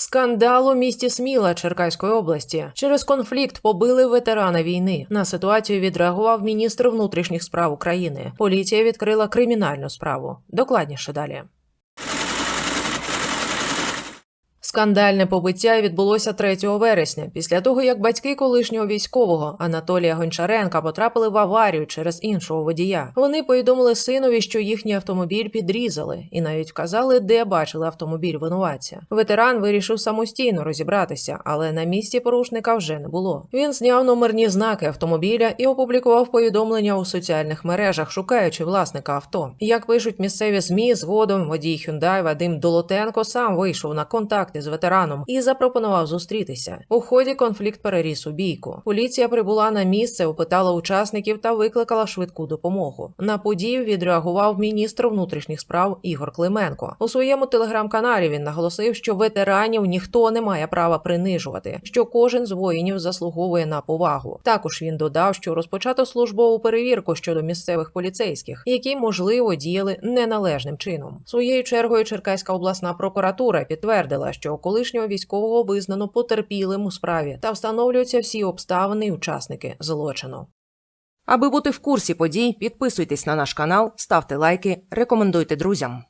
Скандал у місті Сміла Черкаської області через конфлікт побили ветерана війни. На ситуацію відреагував міністр внутрішніх справ України. Поліція відкрила кримінальну справу. Докладніше далі. Скандальне побиття відбулося 3 вересня, після того як батьки колишнього військового Анатолія Гончаренка потрапили в аварію через іншого водія. Вони повідомили синові, що їхній автомобіль підрізали, і навіть вказали, де бачили автомобіль винуватця. Ветеран вирішив самостійно розібратися, але на місці порушника вже не було. Він зняв номерні знаки автомобіля і опублікував повідомлення у соціальних мережах, шукаючи власника авто. Як пишуть місцеві змі, згодом водій Hyundai Вадим Долотенко сам вийшов на контакти з ветераном і запропонував зустрітися. У ході конфлікт переріс у бійку. Поліція прибула на місце, опитала учасників та викликала швидку допомогу. На подію відреагував міністр внутрішніх справ Ігор Клименко. У своєму телеграм-каналі він наголосив, що ветеранів ніхто не має права принижувати, що кожен з воїнів заслуговує на повагу. Також він додав, що розпочато службову перевірку щодо місцевих поліцейських, які можливо діяли неналежним чином. Своєю чергою Черкаська обласна прокуратура підтвердила, що колишнього військового визнано потерпілим у справі та встановлюються всі обставини і учасники злочину. Аби бути в курсі подій, підписуйтесь на наш канал, ставте лайки, рекомендуйте друзям.